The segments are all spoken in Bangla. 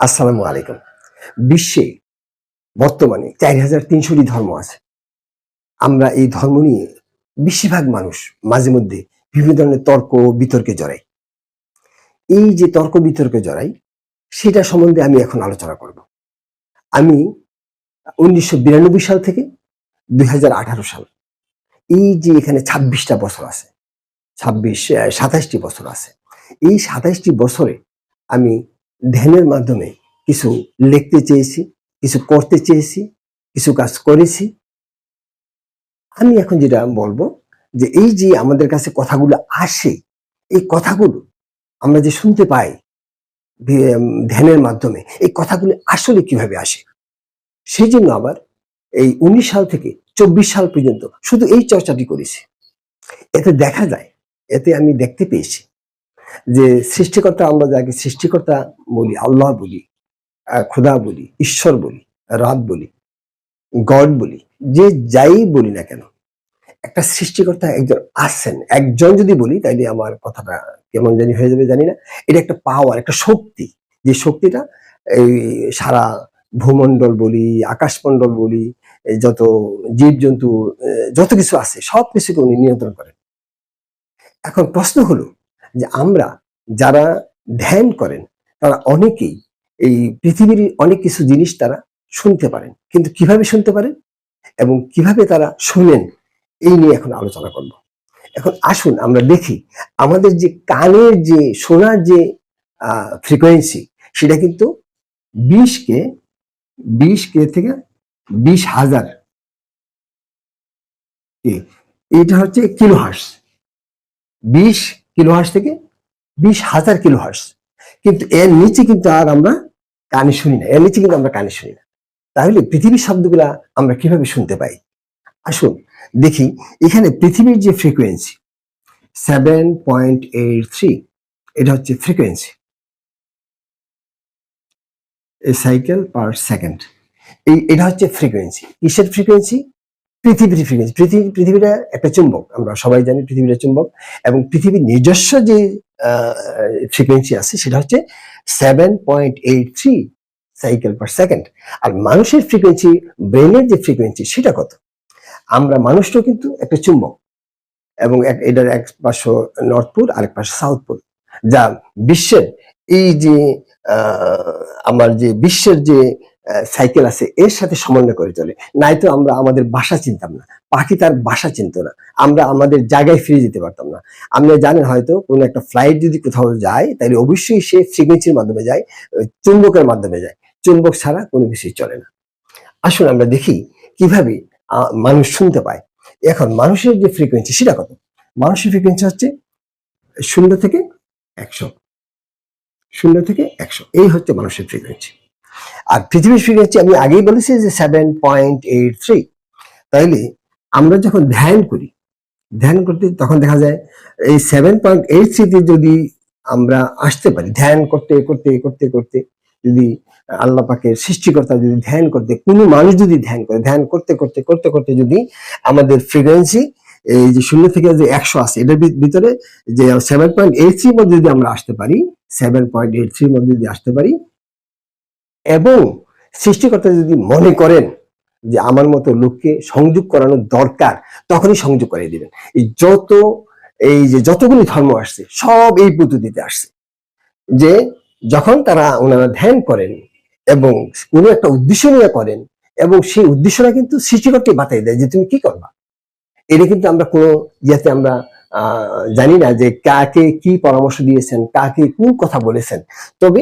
আসসালামু আলাইকুম। বিশ্বে বর্তমানে চার হাজার তিনশোটি ধর্ম আছে। আমরা এই ধর্ম নিয়ে বেশিরভাগ মানুষ মাঝে মধ্যে বিভিন্ন ধরনের তর্ক বিতর্কে জড়াই। এই যে তর্ক বিতর্কে জড়াই, সেটা সম্বন্ধে আমি এখন আলোচনা করব। আমি উনিশশো বিরানব্বই সাল থেকে দুই হাজার আঠারো সাল, এই যে এখানে ছাব্বিশটা বছর আছে, ছাব্বিশ সাতাইশটি বছর আছে, এই সাতাইশটি বছরে আমি ধ্যানের মাধ্যমে কিছু লিখতে চেয়েছি, কিছু করতে চেয়েছি, কিছু কাজ করেছি। আমি এখন যেটা বলব যে এই যে আমাদের কাছে কথাগুলো আসে, এই কথাগুলো আমরা যে শুনতে পাই ধ্যানের মাধ্যমে, এই কথাগুলো আসলে কীভাবে আসে? সেই জন্য আবার এই উনিশ সাল থেকে চব্বিশ সাল পর্যন্ত শুধু এই চর্চাটি করেছি। এতে দেখা যায়, এতে আমি দেখতে পেয়েছি যে সৃষ্টিকর্তা আমরা যাকে সৃষ্টিকর্তা বলি, আল্লাহ বলি খোদা বলি, ঈশ্বর বলি, রাত বলি, গড বলি, যে যাই বলি না কেন, একটা সৃষ্টিকর্তা একজন আছেন, একজন যদি বলি তাইলে আমার কথাটা কেমন জানি হয়ে যাবে জানি না। এটা একটা পাওয়ার একটা শক্তি। যে শক্তিটা এই সারা ভূমণ্ডল বলি, আকাশমণ্ডল বলি যত জীবজন্তু যত কিছু আছে সব কিছুকে উনি নিয়ন্ত্রণ করেন। এখন প্রশ্ন হলো যে আমরা যারা ধ্যান করেন, তারা অনেকেই এই পৃথিবীর অনেক কিছু জিনিস তারা শুনতে পারেন। কিন্তু কীভাবে শুনতে পারেন? এবং কীভাবে তারা শুনেন? এই নিয়ে এখন আলোচনা করব। এখন আসুন আমরা দেখি আমাদের যে কানের যে শোনার যে ফ্রিকোয়েন্সি সেটা কিন্তু বিশ কে বিশ কে থেকে বিশ হাজার। এটা হচ্ছে কিলো হার্স বিশ কিলো হার্স থেকে বিশ হাজার কিলো হার্স কিন্তু এর নিচে কিন্তু আর আমরা কানে শুনি না। এর নিচে কিন্তু আমরা কানে শুনি না। তাহলে পৃথিবীর শব্দগুলা আমরা কীভাবে শুনতে পাই? আসুন দেখি, এখানে পৃথিবীর যে frequency seven point eight three এটা হচ্ছে ফ্রিকোয়েন্সি সাইকেল পার সেকেন্ড এই, এটা হচ্ছে ফ্রিকোয়েন্সি কিসের ফ্রিকোয়েন্সি পৃথিবীর ফ্রিকোয়েন্সি পৃথিবী পৃথিবীটা একটা চুম্বক। আমরা সবাই জানি পৃথিবীটা চুম্বক। এবং পৃথিবীর নিজস্ব যে ফ্রিকোয়েন্সি আছে, সেটা হচ্ছে seven point eight three cycle per second আর মানুষের ফ্রিকোয়েন্সি ব্রেনের যে ফ্রিকোয়েন্সি সেটা কত? আমরা মানুষটাও কিন্তু একটা চুম্বক। এবং এটার এক পাশে নর্থ পোল আরেক পাশে সাউথ পোল যা বিশ্বের এই যে আমার যে বিশ্বের যে সাইকেল আছে, এর সাথে সমন্বয় করে চলে। নাই তো আমরা আমাদের বাসা চিনতাম না, পাখি তার বাসা চিনত না, আমরা আমাদের জায়গায় ফিরে যেতে পারতাম না। আপনি জানেন হয়তো কোনো একটা ফ্লাইট যদি কোথাও যায়, তাহলে অবশ্যই সে ফ্রিকোয়েন্সির মাধ্যমে যায় চুম্বকের মাধ্যমে যায়। চুম্বক ছাড়া কোনো কিছুই চলে না। আসুন আমরা দেখি কীভাবে মানুষ শুনতে পায়। এখন মানুষের যে ফ্রিকোয়েন্সি সেটা কত? মানুষের ফ্রিকোয়েন্সি হচ্ছে শূন্য থেকে একশো। শূন্য থেকে একশো। এই হচ্ছে মানুষের ফ্রিকোয়েন্সি আর পৃথিবীর ফ্রিকোয়েন্সি আমি আগেই বলেছি যে সেভেন পয়েন্ট এইট থ্রি তাইলে আমরা যখন ধ্যান করি, ধ্যান করতে তখন দেখা যায় এই সেভেন পয়েন্ট এইট থ্রিতে যদি আমরা আসতে পারি, ধ্যান করতে করতে করতে করতে, যদি আল্লাহ পাকের সৃষ্টিকর্তা যদি ধ্যান করতে, কোনো মানুষ যদি ধ্যান করে, ধ্যান করতে করতে করতে করতে যদি আমাদের ফ্রিকোয়েন্সি এই যে শূন্য থেকে যে একশো আছে, এটার ভিতরে যে সেভেন পয়েন্ট এইট থ্রির মধ্যে যদি আমরা আসতে পারি সেভেন পয়েন্ট এইট থ্রির মধ্যে যদি আসতে পারি এবং সৃষ্টিকর্তা যদি মনে করেন যে আমার মতো লোককে সংযোগ করানোর দরকার, তখনই সংযোগ করে দিবেন। এই যত, এই যে যতগুলি ধর্ম আসছে, সব এই পদ্ধতিতে আসছে। যে যখন তারা ওনারা ধ্যান করেন এবং কোনো একটা উদ্দেশ্য নিয়ে করেন এবং সেই উদ্দেশ্যটা কিন্তু সৃষ্টিকর্তাই বাতাই দেয় যে তুমি কি করবা? এটা কিন্তু আমরা কোনো ইয়েতে আমরা জানি না যে কাকে কি পরামর্শ দিয়েছেন, কাকে কোন কথা বলেছেন। তবে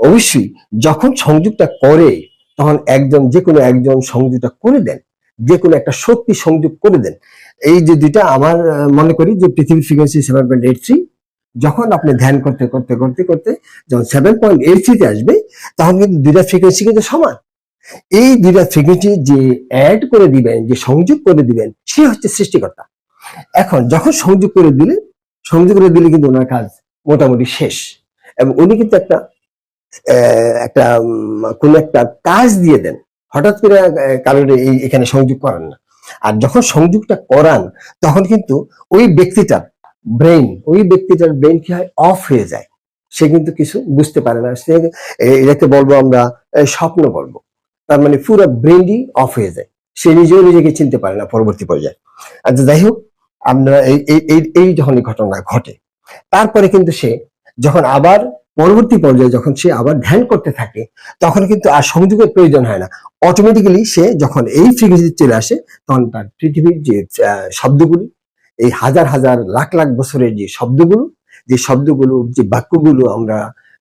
অবশ্যই যখন সংযোগটা করে, তখন একজন যে কোনো একজন সংযোগটা করে দেন যে কোনো একটা শক্তি সংযোগ করে দেন। এই যে দুইটা আমার মনে করি যে পৃথিবীর frequency seven point eight three যখন আপনি ধ্যান করতে করতে করতে করতে যখন সেভেন পয়েন্ট এইট থ্রিতে আসবে, তখন কিন্তু দুইটা ফ্রিকোয়েন্সি কিন্তু সমান। এই দুইটা ফ্রিকোয়েন্সি যে অ্যাড করে দিবেন, যে সংযোগ করে দিবেন, সে হচ্ছে সৃষ্টিকর্তা। এখন যখন সংযোগ করে দিলে সংযোগ করে দিলে কিন্তু ওনার কাজ মোটামুটি শেষ। এবং উনি কিন্তু একটা একটা কোন একটা কাজ দিয়ে দেন। হঠাৎ করে কারোর এখানে সংযোগ করান না। আর যখন সংযোগটা করান, তখন কিন্তু ওই ব্যক্তিটার ব্রেন ওই ব্যক্তিটার ব্রেন কি হয়? অফ হয়ে যায়। সে কিন্তু কিছু বুঝতে পারে না। সে এটাকে বলব আমরা স্বপ্ন বলব। তার মানে পুরো ব্রেনই অফ হয়ে যায়। সে নিজেও নিজেকে চিনতে পারে না পরবর্তী পর্যায়ে। আচ্ছা যাই হোক, আমরা এই এই যখন ঘটনা ঘটে, তারপরে কিন্তু সে যখন আবার পরবর্তী পর্যায়ে যখন সে আবার ধ্যান করতে থাকে, তখন কিন্তু আর সংযোগের প্রয়োজন হয় না। অটোমেটিক্যালি সে যখন এই ফ্রিকুয়েন্সি চলে আসে, তখন তার পৃথিবীর যে শব্দগুলি, এই হাজার হাজার, লাখ লাখ বছরের যে শব্দগুলো যে শব্দগুলো, যে বাক্যগুলো আমরা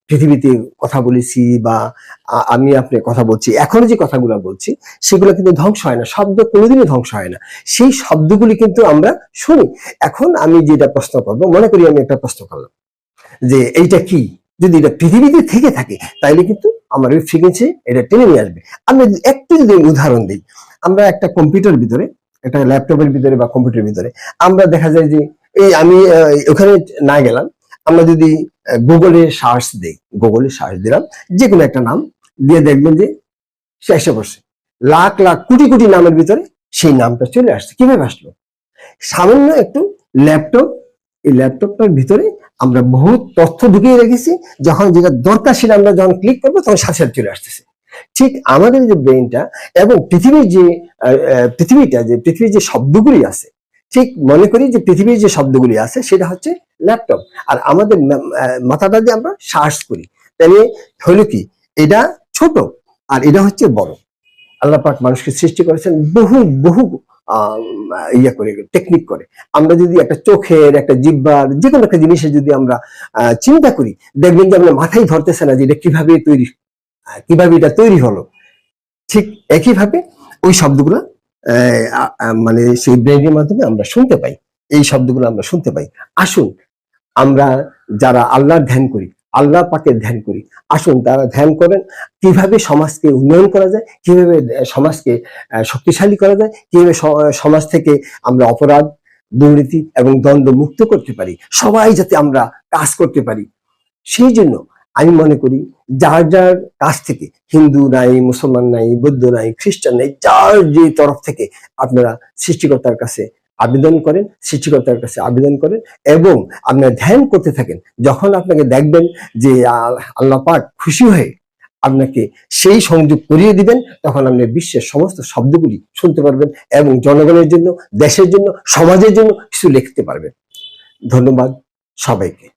পৃথিবীতে কথা বলেছি বা আমি আপনি কথা বলছি এখন যে কথাগুলো বলছি, সেগুলো কিন্তু ধ্বংস হয় না, শব্দ কোনোদিনই ধ্বংস হয় না। সেই শব্দগুলি কিন্তু আমরা শুনি। এখন আমি যেটা প্রশ্ন করব, মনে করি আমি একটা প্রশ্ন করলাম, যে এইটা কি? যদি এটা পৃথিবীতে থেকে থাকে, তাইলে কিন্তু আমার ওই ফ্রিকোয়েন্সি এটা টেনে নিয়ে আসবে। আমি যদি একটু যদি উদাহরণ দিই, আমরা একটা কম্পিউটার ভিতরে, একটা ল্যাপটপের ভিতরে বা কম্পিউটারের ভিতরে, আমরা দেখা যায় যে, এই আমি ওখানে না গেলাম, আমরা যদি গুগলে সার্চ দিই গুগলে সার্চ দিলাম যে কোনো একটা নাম দিয়ে দেখবেন যে সে এসে বসে লাখ লাখ কোটি কোটি নামের ভিতরে সেই নামটা চলে আসছে। কীভাবে আসলো? সামান্য একটু ল্যাপটপ এই ল্যাপটপটার ভিতরে আমরা বহু তথ্য ঢুকিয়ে রেখেছি, যখন যেটা দরকার সেটা আমরা যখন ক্লিক করব তখন সাথে সাথে চলে আসতেছে। ঠিক আমাদের যে ব্রেনটা এবং পৃথিবীর যে পৃথিবীটা, যে পৃথিবীর যে শব্দগুলি আছে, ঠিক মনে করি যে পৃথিবীর যে শব্দগুলি আছে, সেটা হচ্ছে ল্যাপটপ আর আমাদের মাথাটা যে আমরা সার্চ করি। তাহলে হলো কি? এটা ছোট আর এটা হচ্ছে বড়। আল্লাহ পাক মানুষকে সৃষ্টি করেছেন বহু বহু ইয়া করে টেকনিক করে। আমরা যদি একটা চোখের, একটা জিব্বার যে কোনো একটা জিনিসের যদি আমরা চিন্তা করি, দেখবেন যে আমরা মাথায় ধরতেছে না যে এটা কীভাবে তৈরি কীভাবে এটা তৈরি হলো। ঠিক একইভাবে ওই শব্দগুলো মানে সেই ব্রেনের মাধ্যমে আমরা শুনতে পাই। এই শব্দগুলো আমরা শুনতে পাই। আসুন, আমরা যারা আল্লাহর ধ্যান করি আল্লাহ পাকে ধ্যান করি। আসুন তারা ধ্যান করেন, কীভাবে সমাজকে উন্নয়ন করা যায়, কীভাবে সমাজকে শক্তিশালী করা যায়, কীভাবে সমাজ থেকে আমরা অপরাধ, দুর্নীতি এবং দ্বন্দ্ব মুক্ত করতে পারি, সবাই যাতে আমরা কাজ করতে পারি। সেই জন্য আমি মনে করি, যার যার কাছ থেকে হিন্দু নাই, মুসলমান নাই, বৌদ্ধ নাই, খ্রিস্টান নাই, যার যে তরফ থেকে আপনারা সৃষ্টিকর্তার কাছে আবেদন করেন সৃষ্টিকর্তার কাছে আবেদন করেন এবং আপনার ধ্যান করতে থাকেন। যখন আপনাকে দেখবেন যে আল্লাহ পাক খুশি হয়ে আপনাকে সেই সংযোগ করিয়ে দিবেন, তখন আপনি বিশ্বের সমস্ত শব্দগুলি শুনতে পারবেন এবং জনগণের জন্য, দেশের জন্য, সমাজের জন্য কিছু লিখতে পারবেন। ধন্যবাদ সবাইকে।